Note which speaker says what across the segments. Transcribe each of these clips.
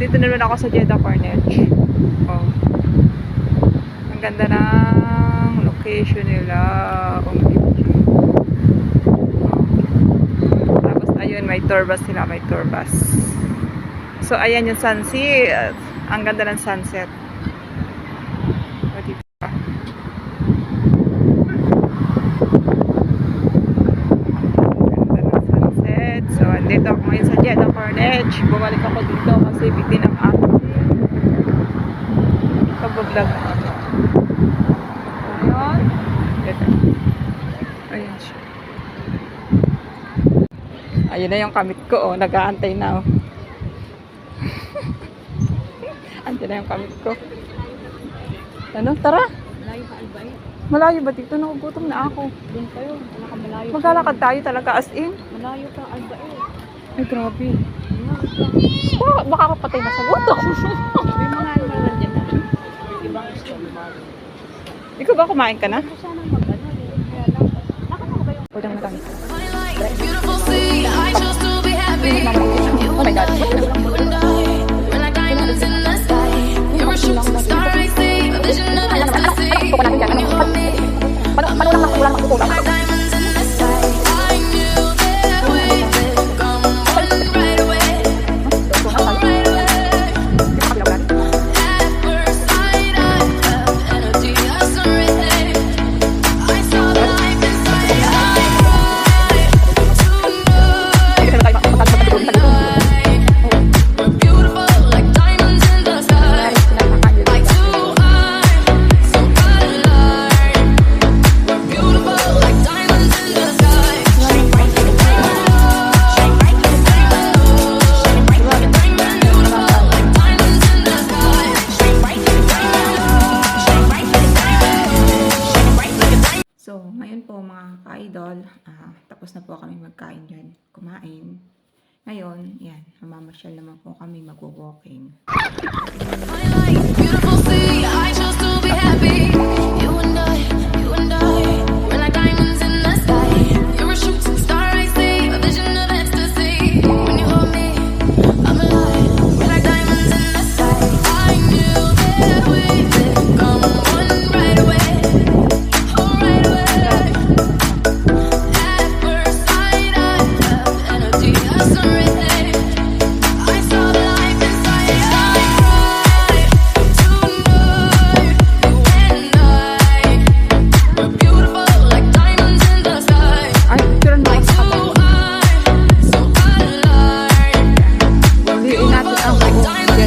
Speaker 1: Nandito na naman ako sa Jeddah Carnage. Oh. Ang ganda ng location nila. OMG. Oh. Tapos ayun, may tour bus sila. May tour bus. So ayan yung sunset. Ang ganda ng sunset. beach. Bumalik ako dito kasi bitin ang aking pag-vlog. Ayan. Ayan siya. Ayan na yung kamit ko. Oh. Nag-aantay na. Oh. Andiyan na yung kamit ko. Ano? Tara.
Speaker 2: Malayo pa.
Speaker 1: Malayo ba dito? Nakugutom na ako.
Speaker 2: Doon kayo. Malayo.
Speaker 1: Maglalakad tayo talaga as in.
Speaker 2: Malayo pa albay.
Speaker 1: Ay, grabe. Oh, baka kapatay na sa gutom.
Speaker 2: May mga ano lang dyan. Ibang
Speaker 1: Ikaw ba kumain ka na?
Speaker 3: Walang marami.
Speaker 1: Oh my God. Paano lang nakulang makukulang? kumain. Ngayon, yan, mamamasyal naman po kami magwo-walking.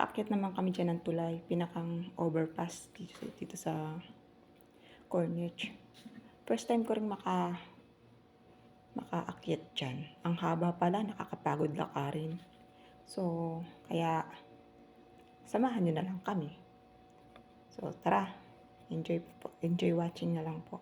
Speaker 1: paakyat naman kami dyan ng tulay. Pinakang overpass dito, dito sa Corniche. First time ko rin maka makaakyat dyan. Ang haba pala, nakakapagod lakarin. So, kaya samahan nyo na lang kami. So, tara. Enjoy, enjoy watching na lang po.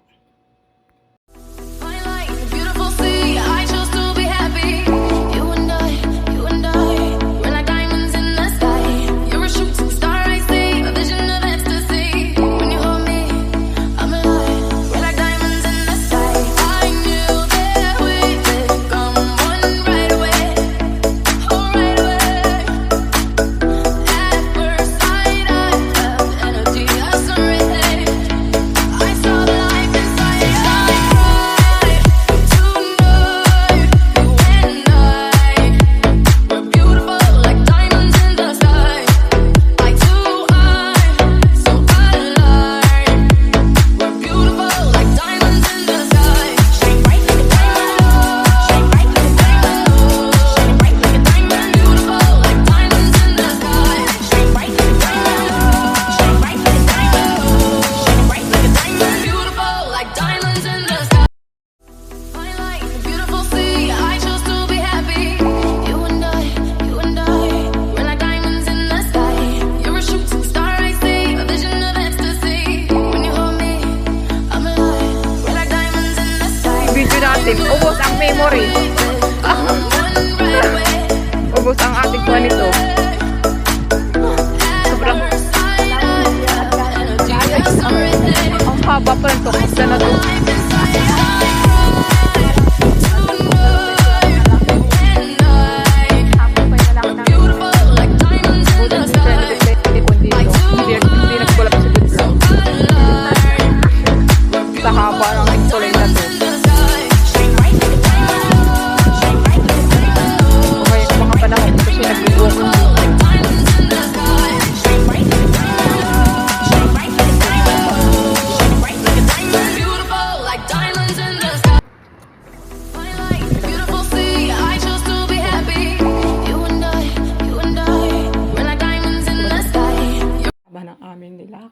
Speaker 3: positive. Ubos ang memory. Ubos ang ating ganito. Sobrang... Ang haba pa ito. Sana ito.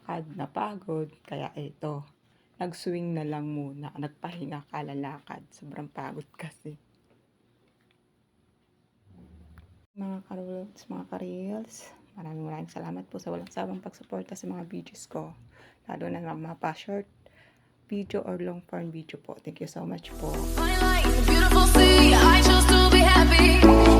Speaker 1: Kalalakad, napagod. Kaya ito, nag-swing na lang muna. Nagpahinga kalalakad. Sobrang pagod kasi. Mga karols, mga kareels, maraming maraming salamat po sa walang sabang pagsuporta sa mga videos ko. Lalo na mga pa-short video or long form video po. Thank you so much po.
Speaker 3: Like beautiful sea. I